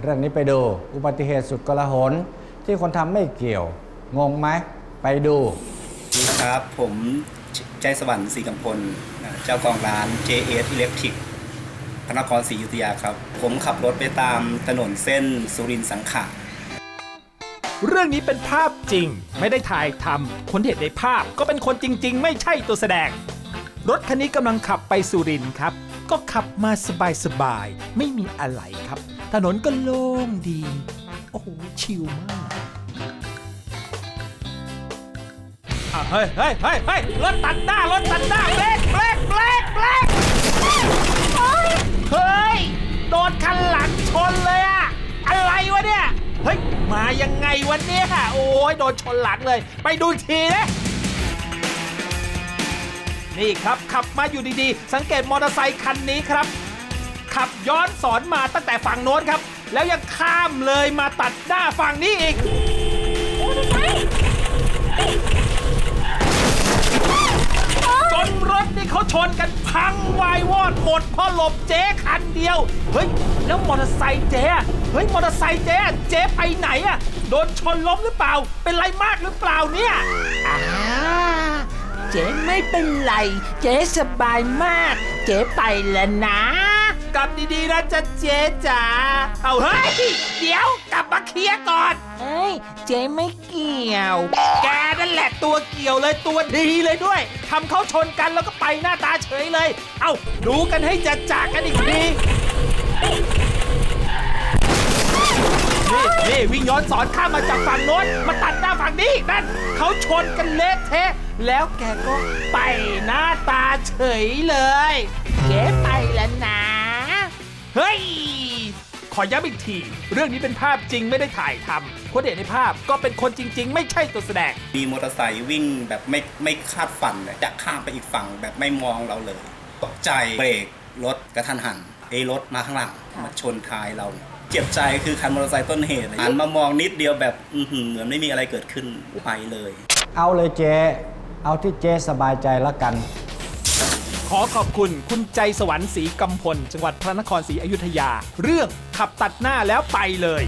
เรื่องนี้ไปดู อุบัติเหตุสุดกลาหนที่คนทำไม่เกี่ยว งงไหม ไปดู ครับผมใจสวรรค์ศรีกำพลนะเจ้าของร้าน JS Electric พระนครศรีอยุธยาครับ ผมขับรถไปตามถนนเส้นสุรินทร์สังขารเรื่องนี้เป็นภาพจริง ไม่ได้ถ่ายทำคนที่เห็นในภาพก็เป็นคนจริง ๆ ไม่ใช่ตัวแสดง รถคันนี้กำลังขับไปสุรินทร์ครับ ก็ขับมาสบายๆ ไม่มีอะไรครับ ถนนก็โล่งดี โอ้โห ชิลมากอะเฮ้ยเฮ้ยเฮ้ยเฮ้ยรถตัดหน้ารถตัดหน้าเบรกเบรกเบรกเบรกเฮ้ยโดนคันหลังชนเลยอะอะไรวะเนี่ย เฮ้ย มายังไงวันนี้ค่ะโอ้ยโดนชนหลังเลย ไปดูอีกทีนะ นี่ครับ ขับมาอยู่ดีๆ สังเกตมอเตอร์ไซคันนี้ครับ ขับย้อนสอนมาตั้งแต่ฝั่งโน้นครับ แล้วยังข้ามเลยมาตัดหน้าฝั่งนี้อีก จนรถนี่เขาชนกันพังวายวอดหมดเพราะหลบเจ๊คันเดียว เฮ้ย แล้วมอเตอร์ไซค์เจ๊อะเฮ้ย มอเตอร์ไซค์เจ๊อะเจ๊ไปไหนอะโดนชนล้มหรือเปล่า เป็นไรมากหรือเปล่าเนี่ยอ่า เจ๊ไม่เป็นไร เจ๊สบายมาก เจ๊ไปแล้วนะ กลับดีๆนะจ๊ะเจ๊จ๋าเอาเฮ้ย เดี๋ยวกลับมาเคลียร์ก่อนเอ้ย เจ๊ไม่เกี่ยว แกนั่นแหละตัวเกี่ยวเลยตัวดีเลยด้วยทำเขาชนกันแล้วก็ไปหน้าตาเฉยเลย เอ้าดูกันให้จะจากกันอีกที นี่วิ่งย้อนสอนข้ามมาจากฝั่งโน้นมาตัดหน้าฝั่งนี้นั่นเขาชนกันเละเทะแล้วแกก็ไปหน้าตาเฉยเลยเจ๊ไปแล้วนะ เฮ้ย ขอย้ำอีกที เรื่องนี้เป็นภาพจริงไม่ได้ถ่ายทำคนเห็นในภาพก็เป็นคนจริง ๆ ไม่ใช่ตัวแสดง มีมอเตอร์ไซค์วิ่งแบบไม่ไม่คาดฝันเลยจะข้ามไปอีกฝั่งแบบไม่มองเราเลยตกใจเบรกรถกระทันหันไอ้รถมาข้างหลังมาชนท้ายเรา เจ็บใจคือคันมอเตอร์ไซค์ต้นเหตุหันมามองนิดเดียวแบบอื้อหือเหมือนไม่มีอะไรเกิดขึ้นไปเลย เอาเลยเจ๊ เอาที่เจ๊สบายใจแล้วกัน ขอขอบคุณคุณใจสวรรค์ศรีกำพล จังหวัดพระนครศรีอยุธยา เรื่องขับตัดหน้าแล้วไปเลย